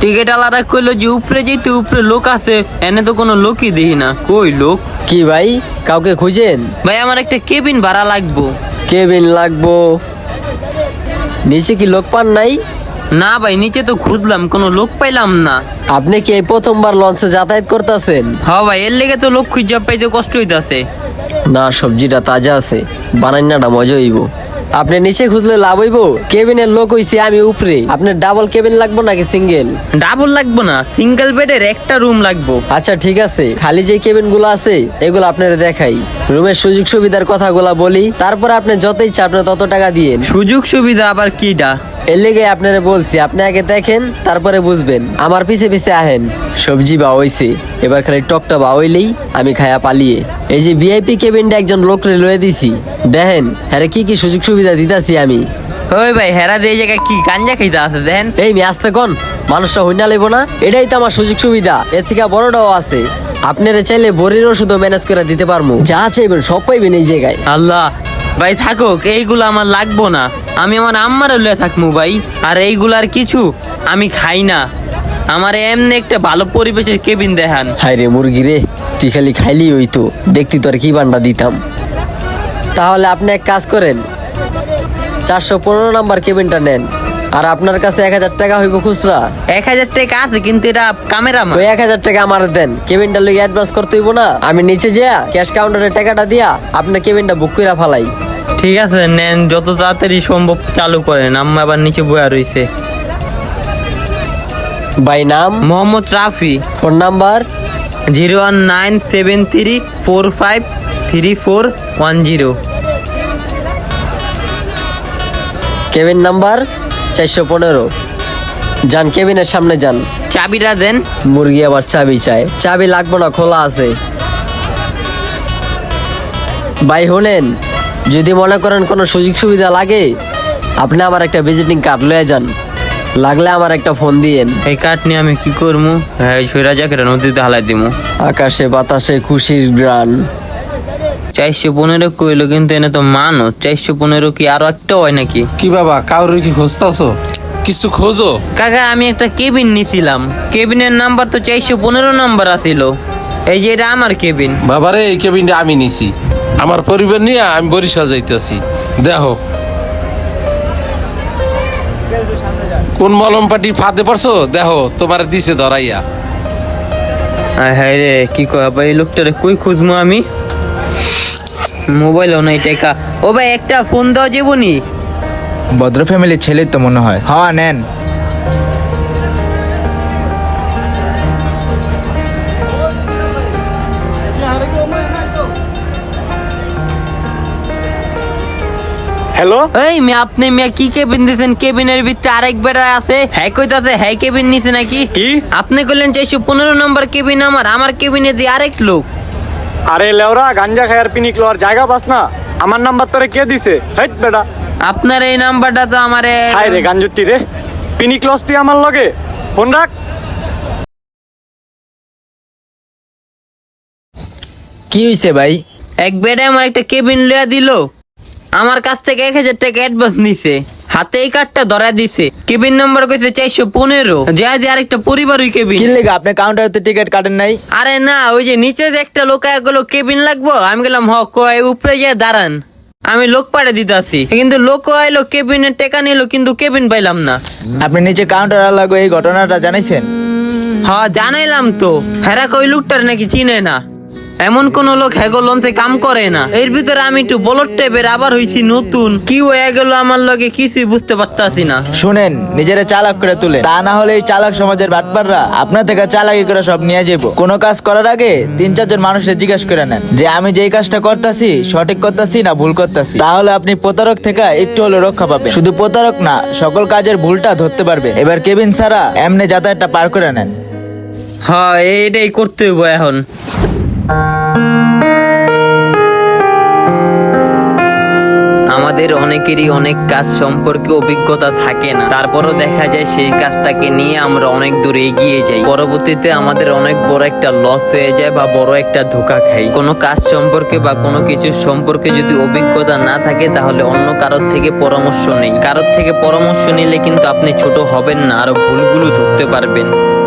Ticket আলাদা কইলো যে উপরে যেতে উপরে লোক আছে এনে তো কোনো লোকই দেখি না। কই লোক? কি ভাই কাউকে খুঁজেন? ভাই আমার একটা কেবিন ভাড়া লাগবো। কেবিন লাগবো। নিচে কি লোক পান নাই? না ভাই নিচে তো খুঁজলাম কোনো লোক পাইলাম না। আপনি কি এই প্রথমবার লঞ্চে যাতায়াত করতেছেন? হ ভাই এর লেগে তো লোক খুঁজে পাইতে কষ্ট হইতাছে। না সবজিটা তাজা আছে বানান্নাটা মজা হইব। আপনি নিচে খুঁজলে লাভ হইব? কেবিনের লোক হইছে আমি উপরে। আপনার ডাবল কেবিন লাগবো নাকি সিঙ্গেল? ডাবল লাগবো না সিঙ্গেল বেডের একটা রুম লাগবো। আচ্ছা ঠিক আছে। খালি যে কেবিনগুলো আছে এগুলো আপনার দেখাই। রুমের সুযোগ সুবিধার কথাগুলা বলি তারপর আপনি যত ইচ্ছা আপনি তত টাকা দিয়েন। সুযোগ সুবিধা আবার কিডা? এর লেগে আপনারা বলছি আপনি আগে দেখেন তারপরে বুঝবেন। আমার পিছে পিছে আহেন। সবজি বা হইছে এবার খালি টকটা বা হইলেই আমি খায়া পালিয়ে। এই যে ভিআইপি কেবিনটা একজন লোকরে লয়ে দিছি। দেখেন হ্যাঁ কি কি সুযোগ সুবিধা দিতাছি আমি। ওই ভাই হেরা দিয়ে জায়গায় কি গাঞ্জা খাইতে আছে দেখেন। এই মি আসতে কোন মানুষটা হইনা লেব না। এটাই তো আমার সুযোগ সুবিধা এর থেকে বড়টাও আছে। আপনারা চাইলে বড়ির ওষুধও ম্যানেজ করে দিতে পারব যা চাইবেন সব পাইবেন এই জায়গায়। আল্লাহ ভাই থাকুক এইগুলো আমার লাগবো না। আমি আমার আম্মার লয়ে থাকব ভাই। আর এইগুলার কিছু আমি খাই না। আমার এমনি একটা ভালো পরিবেশের কেবিন দেখান। হায় রে মুরগি রে। তুই খালি খাইলি হইতো। দেখতি তোর কি বান্ডা দিতাম। তাহলে আপনি এক কাজ করেন চারশো পনেরো নাম্বার কেবিনটা নেন আর আপনার কাছে এক হাজার টাকা হইব খুচরা। এক হাজার টাকা আছে কিন্তু এটা ক্যামেরা ওই এক হাজার টাকা আমার দেন কেবিনটা লইগে অ্যাডভান্স করতে হইব না। আমি নিচে যা ক্যাশ কাউন্টারে টাকাটা দিয়া আপনার কেবিনটা বুক করে ফালাই। ঠিক আছে নেন যত তাড়াতাড়ি সম্ভব চালু করেন। আম্মা আবার নিচে বয়া রইছে। বাই নাম? Mohammad Rafi. Phone number? Zero one nine seven three four five three four one zero. Cabin number চারশো পনেরো। যান কেবিনের সামনে যান। চাবিটা দেন। মুরগি আবার চাবি চায়। চাবি লাগবো না খোলা আছে। ভাই হোনেন যদি মনে করেন কোনো সুযোগ সুবিধা লাগে আপনি আমার একটা ভিজিটিং কার্ড লয়ে যান। লাগলে আমার একটা ফোন দিয়েন। এই কাঠ নিয়ে আমি কি করব হ্যাঁ সৈরা জাকেরা নদীতে হালাই দিমু। আকাশে বাতাসে খুশির গ্রান চারশো পনেরো কইলো কিন্তু এনে তো মানো চারশো পনেরো কি আরও একটা হয় নাকি? কি বাবা কাউরে কি খুঁজতাছো? কিছু খোঁজো? কাকা আমি একটা কেবিন নিছিলাম। কেবিনের নাম্বার তো চারশো পনেরো নাম্বার আছিল। এই যে এটা আমার কেবিন। বাবারে এই কেবিনটা আমি নিছি। আমার পরিবার নিয়ে আমি বরিশাল যাইতেছি। দেখো। কোন মলম পাটি ফাঁদে পড়ছো? দেখো তোমার দিছে ধরাইয়া। আয় হায় রে কি কয় ভাই এই লোকটারে কই খুঁজমু আমি? মোবাইলও নাই টেকা। ও ভাই একটা ফোন দাও জীবনী। ভদ্র ফ্যামিলির ছেলে তো মনে হয়। হ্যাঁ নেন। হ্যালো এই মে আপনি মিয়া কি কেবিন দিছেন? কেবিনের ভিতরে আরেক বেড়া আছে। হ্যাঁ কইতাছে হ্যাঁ কেবিন নিছে নাকি? কি? আপনি কইলেন চারশো পনেরো নম্বর কেবিন আমার আমার কেবিনে দিয়ে আরেক লোক। আরে লেওরা গাঞ্জা খায়ার পিনিক লওয়ার জায়গা পাস না। আমার নাম্বার তোরে কে দিছে? হেট বেটা আপনার এই নাম্বারটা তো আমারে হাই রে গাঞ্জুটি রে। পিনিক লস তুই আমার লগে। ফোন রাখ। কি হয়েছে ভাই? এক বেডে আমার একটা কেবিন লইয়া দিল। আমার কাছ থেকে এক হাজার টাকা অ্যাডভান্স নিছে। হাতে এই কার্ডটা ধরা দিছে। কেবিন নাম্বার কইছে চারশো পনেরো। যা দিয়ে আরেকটা পরিবার ওই কেবিন কি লেগে আপনি কাউন্টারতে টিকিট কাটেন নাই? আরে না ওই যে নিচে যে একটা লোকগুলো কেবিন লাগবো? আমি গেলাম হ কয় উপরে গিয়ে দাঁড়ান। আমি লোক পাড়ে দিতেছি। কিন্তু লোক আইলো কেবিনের টেকা নিল কিন্তু কেবিন পাইলাম না। আপনি নিচে কাউন্টার লাগো এই ঘটনাটা জানাইছেন? হ্যাঁ জানাইলাম তো। হেরা কই লোকটার নাকি চিনে না। এমন কোন লোক হ্যাগো লঞ্চে কাম করে না। এর ভিতরে আমি একটু বলট টাইপের আবার হইছি নতুন। কি হয়ে গেল আমার লগে কিছুই বুঝতে পারতাছি না। শুনেন নিজেরা চালাক করে তুলে। তা না হলে এই চালাক সমাজের বাটপাররা আপনার থেকে চালাকি করে সব নিয়ে যাব। কোনো কাজ করার আগে তিন চারজন মানুষের জিজ্ঞেস করে নেন যে আমি যেই কাজটা করতেছি সঠিক করতেছি না ভুল করতেছি? তাহলে আপনি প্রতারক থেকে একটু হলে রক্ষা পাবেন। শুধু প্রতারক না সকল কাজের ভুলটা ধরতে পারবে। এবার কেবিন ছাড়া এমনি যাতায়াতটা পার করে নেন। হ্যাঁ এইটাই করতে হইব এখন। আমাদের অনেকেরই অনেক কাজ সম্পর্কে অভিজ্ঞতা থাকে না। তারপরও দেখা যায় সেই কাজটাকে নিয়ে আমরা অনেক দূর এগিয়ে যাই। পরবর্তীতে আমাদের অনেক বড় একটা লস হয়ে যায় বা বড় একটা ধোকা খাই। কোনো কাজ সম্পর্কে বা কোনো কিছু সম্পর্কে যদি অভিজ্ঞতা না থাকে, তাহলে অন্য কারোর থেকে পরামর্শ নেই। কারোর থেকে পরামর্শ নিলে কিন্তু আপনি ছোট হবেন না, আরও ভুলগুলো ধরতে পারবেন।